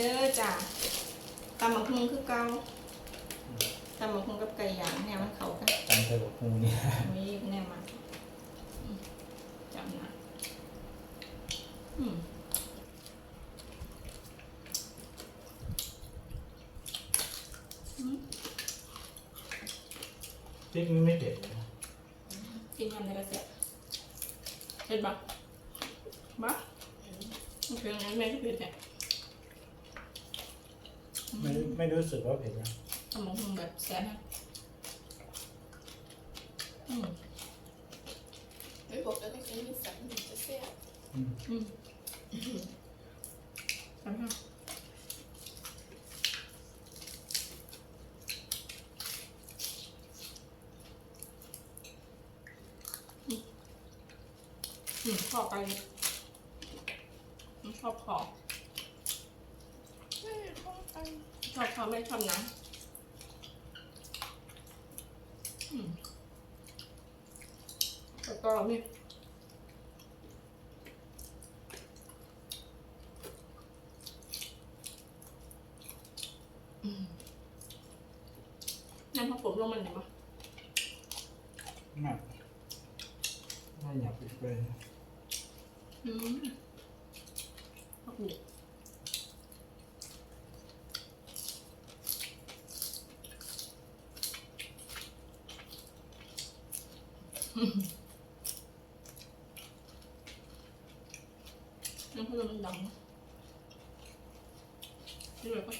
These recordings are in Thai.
เด้อจ้ะตำบักหุ่งคือเก่าตำบักหุ่งกับไก่ย่างเนี่ยมันเข้ากันจำเธอบอกฮูนี่มีแน่มาอืมจำนะอืมอืมพริกมันไม่เผ็ดเลยนะกินยำในกระเสียเผ็ดปะบ้ามันเป็นยังไงแม่ที่เผ็ดเนี่ย ไม่ไม่รู้สึกว่าเผ็ดนะทำมงแบบแซ่บนะอืมไม่บอกแล้วต้องใช้มีดสันถึงจะแซ่บอืมอืมทำให้อืมอืมชอบไปอืมชอบขอบ แม่เข้าไป ช อบเขาไม่ชอบนะอืมแล้วก็นี่อืมน้ำผักผมลงมันหน่อยมั้ยไม่ไม่อยากปิดเลยอืมผักบุก น้ำพัดลมมันดังนะนี่เลยปะ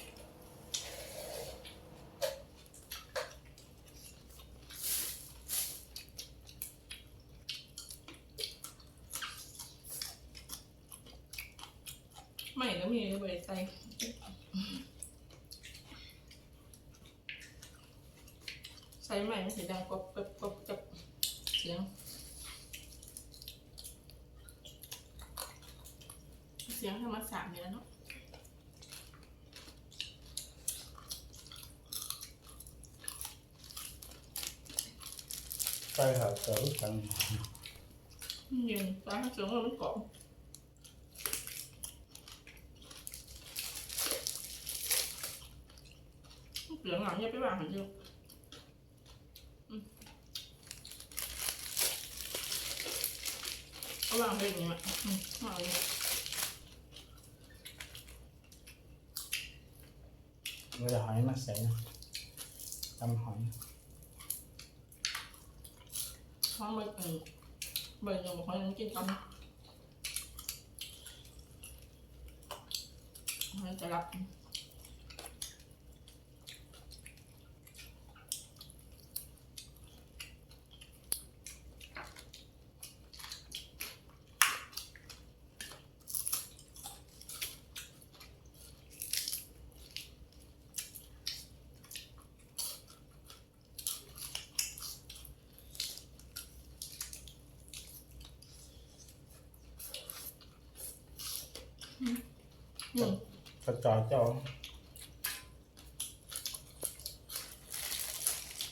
ไม่แล้วมีบริใส่ใส่ใหม่มันสีดังกรอบกรอบ กรอบกับเสียงเสียงธรรมศาสตร์เนี่ยเนาะใช่ครับเจอกันมันเย็นฟ้าเสียงว่ามันกรอบเสียงหลังเนี่ยไปวางหันเดียวอืมเอา วางไปอย่างนี้มั้ยอืมวางอย่างนี้เวลาหอยมาใส่นะตำหอยท้องใบเออใบยงบอกให้มันกินตำมันจะรับ อืมกระจอยเจ้า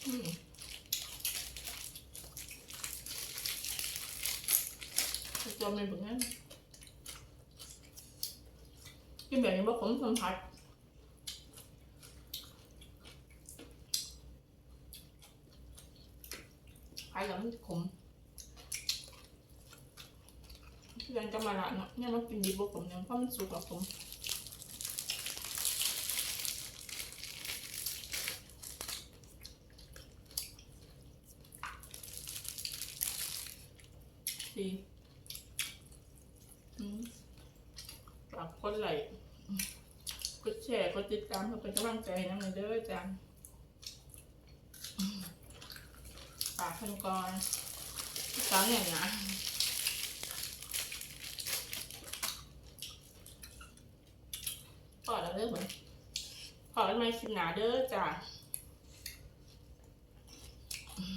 อืมตัวมันแบบนั้นกินแบบนี้ว่าผมสัมผัสไปแล้วมันขม เพื่อนก็มาละเนาะเนี่ยมันกินดีบวกผมเนี่ยเพราะมันสุกกับผมดีอืมฝากคนไหลกดแชร์กดติดตามเพื่อเป็นกำลังใจน้ำหน่อยเด้อจังฝากเพิ่นก่อนสาวเนี่ยนะ พอแล้ว เด้อเหมือนขอแล้วไม่คลิปหนาเด้อจ้า